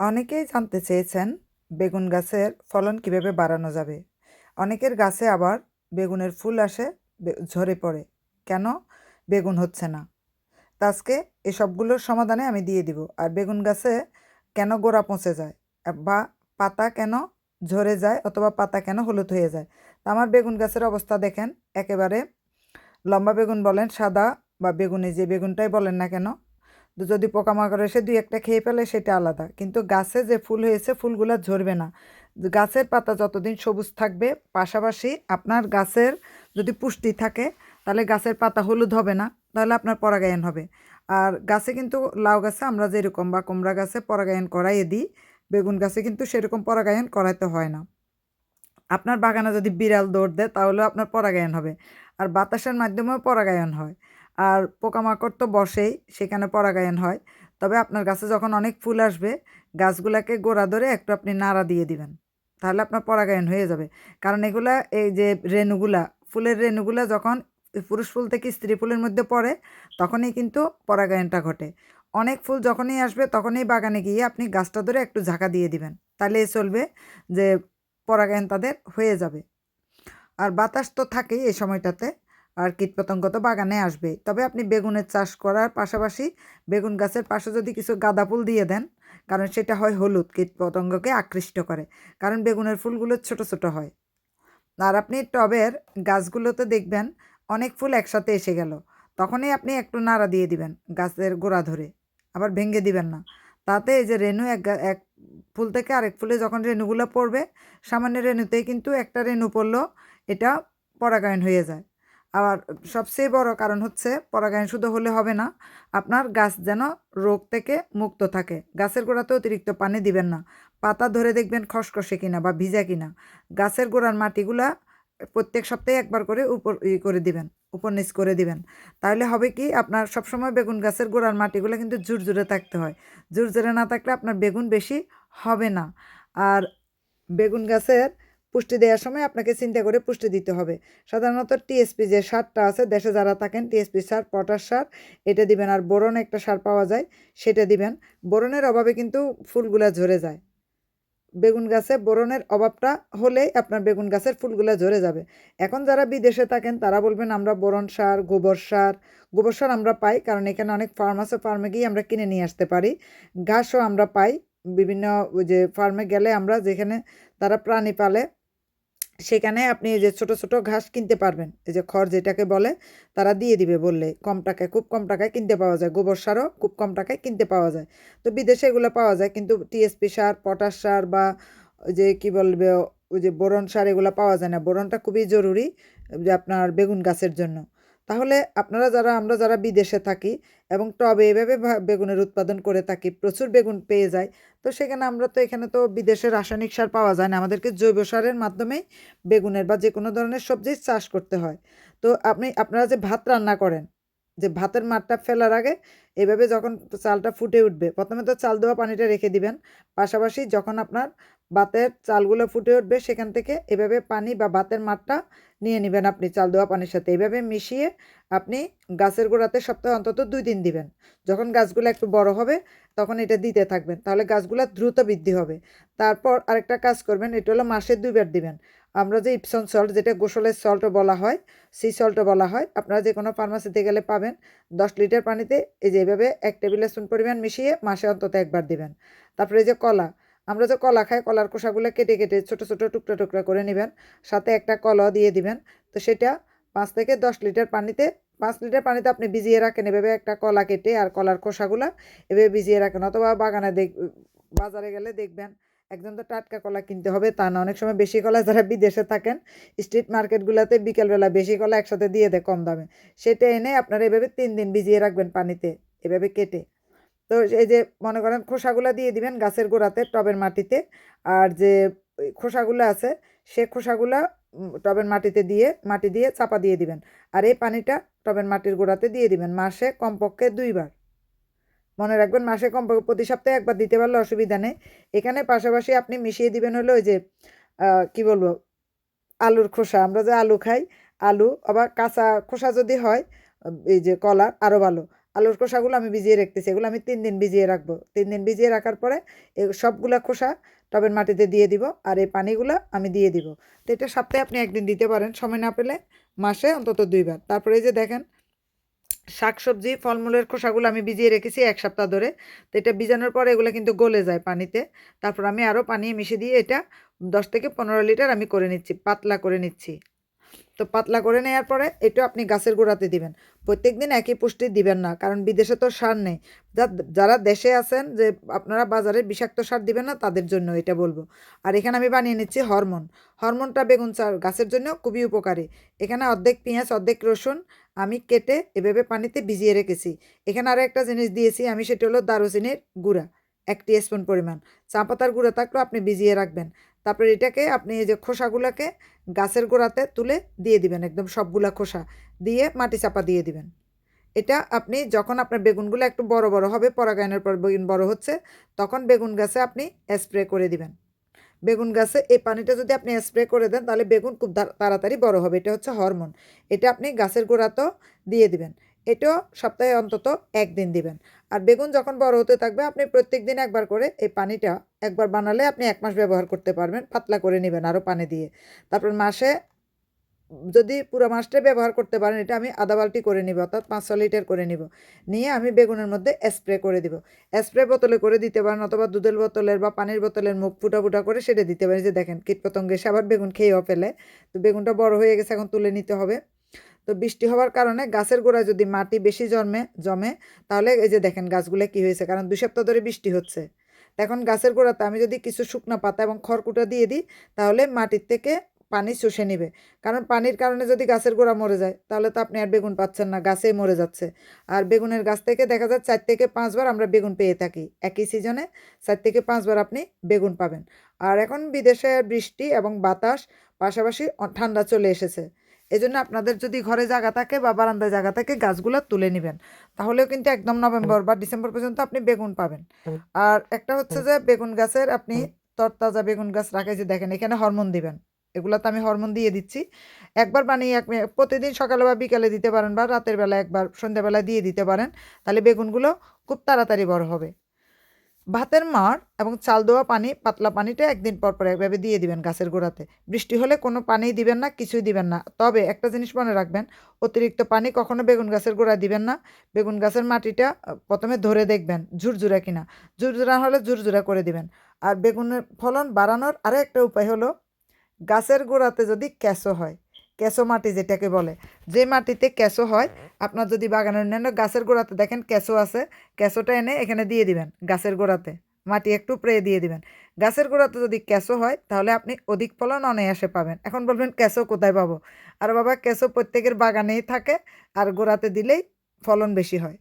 অনেকেই জানতে চেয়েছেন বেগুন গাছের ফলন কীভাবে বাড়ানো যাবে। অনেকের গাছে আবার বেগুনের ফুল আসে ঝরে পড়ে। কেন? বেগুন হচ্ছে না। তা আজকে এই সমাধানে আমি দিয়ে দিব। আর বেগুন গাছে কেন গোড়া পচে যায়? বা পাতা কেন ঝরে যায় অথবা পাতা কেন হলুদ হয়ে যায়? তা আমার বেগুন গাছের অবস্থা দেখেন। একেবারে লম্বা বেগুন বলেন, সাদা বা বেগুনি যে বেগুনটাই বলেন না কেন যদি পোকামাকড় এসে দুই একটা খেয়ে ফেলে, সেটা আলাদা। কিন্তু গাছে যে ফুল হয়েছে, ফুলগুলো ঝরবে না। গাছের পাতা যতদিন সবুজ থাকবে, পাশাপাশি আপনার গাছের যদি পুষ্টি থাকে, তাহলে গাছের পাতা হলুদ হবে না, তাহলে আপনার পরাগায়ন হবে। আর গাছে কিন্তু লাউ গাছে আমরা যেরকম বা কুমড়া গাছে পরাগায়ন করাইয়ে দিই, বেগুন গাছে কিন্তু সেরকম পরাগায়ন করাইতে হয় না। আপনার বাগানে যদি বিড়াল দৌড় দেয়, তাহলেও আপনার পরাগায়ন হবে। আর বাতাসের মাধ্যমেও পরাগায়ন হয়। আর পোকামাকড় তো বসেই, সেখানে পরাগায়ন হয়। তবে আপনার গাছে যখন অনেক ফুল আসবে, গাছগুলাকে গোড়া ধরে একটু আপনি নাড়া দিয়ে দিবেন। তাহলে আপনার পরাগায়ন হয়ে যাবে। কারণ এগুলা, এই যে রেণুগুলা, ফুলের রেণুগুলা যখন পুরুষ ফুল থেকে স্ত্রী ফুলের মধ্যে পড়ে, তখনই কিন্তু পরাগায়নটা ঘটে। অনেক ফুল যখনই আসবে, তখনই বাগানে গিয়ে আপনি গাছটা ধরে একটু ঝাঁকা দিয়ে দিবেন। তাহলে চলবে যে পরাগায়ন তাদের হয়ে যাবে। আর বাতাস তো থাকেই এই সময়টাতে। আর কীটপতঙ্গ তো বাগানে আসবেই। তবে আপনি বেগুনের চাষ করার পাশাপাশি বেগুন গাছের পাশে যদি কিছু গাঁদা ফুল দিয়ে দেন, কারণ সেটা হয় হলুদ, কীটপতঙ্গকে আকৃষ্ট করে, কারণ বেগুনের ফুলগুলো ছোট ছোট হয়। আর আপনি টবের গাছগুলোতে দেখবেন, অনেক ফুল একসাথে এসে গেল, তখনই আপনি একটু নাড়া দিয়ে দিবেন গাছের গোড়া ধরে, আবার ভেঙে দিবেন না। তাতে এই যে রেণু, এক এক ফুল থেকে আরেক ফুলে যখন রেণুগুলো পড়বে, সামান্য রেণুতেই কিন্তু একটা রেণু পড়ল এটা পরাগায়ন হয়ে যায়। আবার সবচেয়ে বড় কারণ হচ্ছে পরাগায়ন শুধু হলে হবে না। আপনার গাছ যেন রোগ থেকে মুক্ত থাকে। গাছের গোড়াতে অতিরিক্ত পানি দিবেন না। পাতা ধরে দেখবেন খসখসে কিনা বা ভিজা কিনা। গাছের গোড়ার মাটিগুলা প্রত্যেক সপ্তাহে একবার করে উপর করে দিবেন, উপর নিচ করে দিবেন। তাহলে হবে কি আপনার সবসময় বেগুন গাছের গোড়ার মাটিগুলো কিন্তু ঝুরঝুরে থাকতে হয়। ঝুরঝুরে না থাকলে আপনার বেগুন বেশি হবে না। আর বেগুন গাছের পুষ্টি দেওয়ার সময় আপনাকে চিন্তা করে পুষ্টি দিতে হবে। সাধারণত টিএসপি যে সারটা আছে, দেশে যারা থাকেন টিএসপি সার, পটাশ সার, এটা দিবেন। আর বোরন একটা সার পাওয়া যায়, সেটা দিবেন। বোরনের অভাবে কিন্তু ফুলগুলা ঝরে যায়। বেগুন গাছে বোরনের অভাবটা হলেই আপনার বেগুন গাছের ফুলগুলো ঝরে যাবে। এখন যারা বিদেশে থাকেন, তারা বলবেন, আমরা বোরন সার, গোবর সার। গোবর সার আমরা পাই, কারণ এখানে অনেক ফার্ম আছে, ফার্মে গিয়ে আমরা কিনে নিয়ে আসতে পারি। ঘাসও আমরা পাই। বিভিন্ন যে ফার্মে গেলে আমরা যেখানে তারা প্রাণী পালে সেখানে আপনি যে ছোট ছোট ঘাস কিনতে পারবেন। এই যে খড় যেটাকে বলে, তারা দিয়ে দিবে বললে, কম টাকায়, খুব কম টাকায় কিনতে পাওয়া যায়। গোবর সারও খুব কম টাকায় কিনতে পাওয়া যায়। তো বিদেশে এগুলো পাওয়া যায়, কিন্তু টিএসপি সার, পটাশ সার বা ওই যে কী বলবে, ওই যে বোরন সার এগুলো পাওয়া যায় না। বোরনটা খুবই জরুরি, যে আপনার বেগুন গাছের জন্য। তাহলে আপনারা যারা, আমরা যারা বিদেশে থাকি এবং টবে এভাবে বেগুনের উৎপাদন করে থাকি, প্রচুর বেগুন পেয়ে যায় তো সেখানে আমরা তো, এখানে তো বিদেশে রাসায়নিক সার পাওয়া যায় না। আমাদেরকে জৈব সারের মাধ্যমেই বেগুনের বা যে কোনো ধরনের সবজির চাষ করতে হয়। তো আপনি, আপনারা যে ভাত রান্না করেন যে ভাতের মাঠটা ফেলার আগে এভাবে যখন চালটা ফুটে উঠবে, প্রথমে তো চাল দেওয়া পানিটা রেখে দিবেন। পাশাপাশি যখন আপনার ভাতের চালগুলো ফুটে উঠবে, সেখান থেকে এভাবে পানি বা ভাতের মাঠটা নিয়ে নেবেন আপনি চাল দেওয়া পানির সাথে। এভাবে মিশিয়ে আপনি গাছের গোড়াতে সপ্তাহে অন্তত দুই দিন দিবেন। যখন গাছগুলো একটু বড় হবে, তখন এটা দিতে থাকবেন। তাহলে গাছগুলো দ্রুত বৃদ্ধি হবে। তারপর আরেকটা কাজ করবেন, এটা হলো মাসে দুইবার দিবেন। আমরা যে ইপসন সল্ট যেটা গোসলের সল্টও বলা হয় সি সল্টও বলা হয়। আপনারা যে কোনো ফার্মাসিতে গেলে পাবেন। দশ লিটার পানিতে এই যে এভাবে এক টেবিল স্পুন পরিমাণ মিশিয়ে মাসে অন্তত একবার দিবেন। তারপরে এই যে কলা, আমরা যে কলা খাই, কলার খোসাগুলো কেটে কেটে ছোটো ছোটো টুকরা টুকরা করে নেবেন। সাথে একটা কলাও দিয়ে দিবেন। তো সেটা পাঁচ থেকে দশ লিটার পানিতে, পাঁচ লিটার পানিতে আপনি ভিজিয়ে রাখেন এভাবে একটা কলা কেটে আর কলার খোসাগুলো এভাবে ভিজিয়ে রাখেন। অথবা বাগানে দেখ, বাজারে গেলে দেখবেন একদম তো টাটকা কলা কিনতে হবে, তা না, অনেক সময় বেশি কলা যারা বিদেশে থাকেন স্ট্রিট মার্কেটগুলোতে বিকেলবেলা বেশি কলা একসাথে দিয়ে দেয় কম দামে। সেটা এনে আপনারা এভাবে তিন দিন ভিজিয়ে রাখবেন পানিতে, এভাবে কেটে। তো এই যে মনে করেন খোসাগুলো দিয়ে দিবেন গাছের গোড়াতে টবের মাটিতে, আর যে খোসাগুলো আছে, সে খোসাগুলো টবের মাটিতে দিয়ে, মাটি দিয়ে চাপা দিয়ে দিবেন। আর এই পানিটা টবের মাটির গোড়াতে দিয়ে দিবেন, মাসে কমপক্ষে দুইবার। মনে রাখবেন, মাসে কম প্রতি সপ্তাহে একবার দিতে পারলে অসুবিধা নেই। এখানে পাশাপাশি আপনি মিশিয়ে দিবেন হলো ওই যে কি বলব, আলুর খোসা, আমরা যে আলু খাই, আলু আবার কাঁচা খোসা যদি হয়, এই যে কলার আরও ভালো। আলুর খোসাগুলো আমি ভিজিয়ে রাখতেছি, এগুলো আমি তিন দিন ভিজিয়ে রাখব। তিন দিন ভিজিয়ে রাখার পরে এই সবগুলা খোসা টবের মাটিতে দিয়ে দিব আর এই পানিগুলো আমি দিয়ে দিব। তো এটা সপ্তাহে আপনি একদিন দিতে পারেন, সময় না পেলে মাসে অন্তত দুইবার। তারপরে এই যে দেখেন শাকসবজি, ফলমূলের খোসাগুলো আমি ভিজিয়ে রেখেছি এক সপ্তাহ ধরে। তো এটা ভিজানোর পরে এগুলো কিন্তু গলে যায় পানিতে। তারপর আমি আরও পানি মিশিয়ে দিয়ে এটা দশ থেকে পনেরো লিটার আমি করে নিচ্ছি, পাতলা করে নিচ্ছি। তো পাতলা করে নেওয়ার পরে এটা আপনি গাছের গোড়াতে দিবেন। প্রত্যেক দিন একই পুষ্টি দিবেন না, কারণ বিদেশে তো সার নেই। যারা দেশে আছেন যে আপনারা বাজারে বিষাক্ত সার দিবেন না, তাদের জন্য এটা বলব। আর এখানে আমি বানিয়ে নিচ্ছি হরমোন। হরমোনটা বেগুন চার গাছের জন্য খুবই উপকারী। এখানে অর্ধেক পেঁয়াজ, অর্ধেক রসুন আমি কেটে এভাবে পানিতে ভিজিয়ে রেখেছি। এখানে আরও একটা জিনিস দিয়েছি আমি, সেটা হলো দারুচিনির গুঁড়া, এক স্পুন পরিমাণ। চা পাতার গুঁড়া থাকলেও আপনি ভিজিয়ে রাখবেন। তারপরে এটাকে আপনি এই যে খোসাগুলোকে গাছের গোড়াতে তুলে দিয়ে দিবেন, একদম সবগুলা খোসা দিয়ে মাটি চাপা দিয়ে দিবেন। এটা আপনি যখন আপনার বেগুনগুলো একটু বড় বড় হবে, পরাগায়নের পর বেগুন বড় হচ্ছে, তখন বেগুন গাছে আপনি স্প্রে করে দিবেন। বেগুন গাছে এই পানিটা যদি আপনি স্প্রে করে দেন, তাহলে বেগুন খুব তাড়া- তাড়াতাড়ি বড় হবে, এটা হচ্ছে হরমোন। এটা আপনি গাছের গোড়াতেও দিয়ে দিবেন। এটাও সপ্তাহে অন্তত একদিন দিবেন। আর বেগুন যখন বড় হতে থাকবে, আপনি প্রত্যেক দিন একবার করে এই পানিটা একবার বানালে আপনি এক মাস ব্যবহার করতে পারবেন, পাতলা করে নেবেন আরও পানি দিয়ে। তারপর মাসে যদি পুরো মাসটা ব্যবহার করতে পারেন, এটা আমি আধা বালতি করে নিব, অর্থাৎ পাঁচশো লিটার করে নিব। নিয়ে আমি বেগুনের মধ্যে স্প্রে করে দিব। স্প্রে বোতলে করে দিতে পারেন অথবা দুধের বোতলের বা পানির বোতলের মুখ ফুটা ফুটা করে সেটা দিতে পারেন। যে দেখেন কীটপতঙ্গে আবার বেগুন খেয়েও ফেলে। তো বেগুনটা বড় হয়ে গেছে, এখন তুলে নিতে হবে। তো বৃষ্টি হওয়ার কারণে গাছের গোড়ায় যদি মাটি বেশি জন্মে, জমে, তাহলে এই যে দেখেন গাছগুলো কি হয়েছে? কারণ দুই সপ্তাহ ধরে বৃষ্টি হচ্ছে। এখন গাছের গোড়াতে আমি যদি কিছু শুকনো পাতা এবং খড়কুটা দিয়ে দিই, তাহলে মাটির থেকে পানি শুষে নিবে। কারণ পানির কারণে যদি গাছের গোড়া মরে যায়, তাহলে তো আপনি আর বেগুন পাচ্ছেন না, গাছেই মরে যাচ্ছে। আর বেগুনের গাছ থেকে দেখা যায় চার থেকে পাঁচবার আমরা বেগুন পেয়ে থাকি। একই সিজনে চার থেকে পাঁচবার আপনি বেগুন পাবেন। আর এখন বিদেশে বৃষ্টি এবং বাতাস পাশাপাশি ঠান্ডা চলে এসেছে। এজন্য আপনাদের যদি ঘরে জায়গা থাকে বা বারান্দায় জায়গা থাকে গাছগুলো তুলে নেবেন। তাহলেও কিন্তু একদম নভেম্বর বা ডিসেম্বর পর্যন্ত আপনি বেগুন পাবেন। আর একটা হচ্ছে যে বেগুন গাছের আপনি তরতাজা বেগুন গাছ রাখে যে দেখেন এখানে হরমোন দিবেন। এগুলোতে আমি হরমোন দিয়ে দিচ্ছি। একবার বানিয়ে এক প্রতিদিন সকালে বা বিকালে দিতে পারেন বা রাতের বেলা একবার সন্ধ্যাবেলা দিয়ে দিতে পারেন। তাহলে বেগুনগুলো খুব তাড়াতাড়ি বড় হবে। ভাতের মাড় এবং চাল দেওয়া পানি, পাতলা পানিটা একদিন পর পর একভাবে দিয়ে দিবেন গাছের গোড়াতে। বৃষ্টি হলে কোনো পানি দিবেন না, কিছুই দিবেন না। তবে একটা জিনিস মনে রাখবেন, অতিরিক্ত পানি কখনো বেগুন গাছের গোড়ায় দিবেন না। বেগুন গাছের মাটিটা প্রথমে ধরে দেখবেন ঝুরঝুরা কিনা। ঝুরঝুরা হলে ঝুরঝুরা করে দিবেন। আর বেগুনের ফলন বাড়ানোর আরও একটা উপায় হলো, গাছের গোড়াতে যদি ক্যাসো হয় ক্যাসো মাটি যেটাকে বলে। যে মাটিতে ক্যাসো হয়, আপনার যদি বাগানের অন্যান্য গাছের গোড়াতে দেখেন ক্যাসো আছে ক্যাসোটা এনে এখানে দিয়ে দিবেন গাছের গোড়াতে। মাটি একটু প্রে দিয়ে দিবেন। গাছের গোড়াতে যদি ক্যাসো হয়, তাহলে আপনি অধিক ফলন অনায়াসে পাবেন। এখন বলবেন ক্যাসো কোথায় পাবো? আর বাবা ক্যাসো প্রত্যেকের বাগানেই থাকে, আর গোড়াতে দিলেই ফলন বেশি হয়।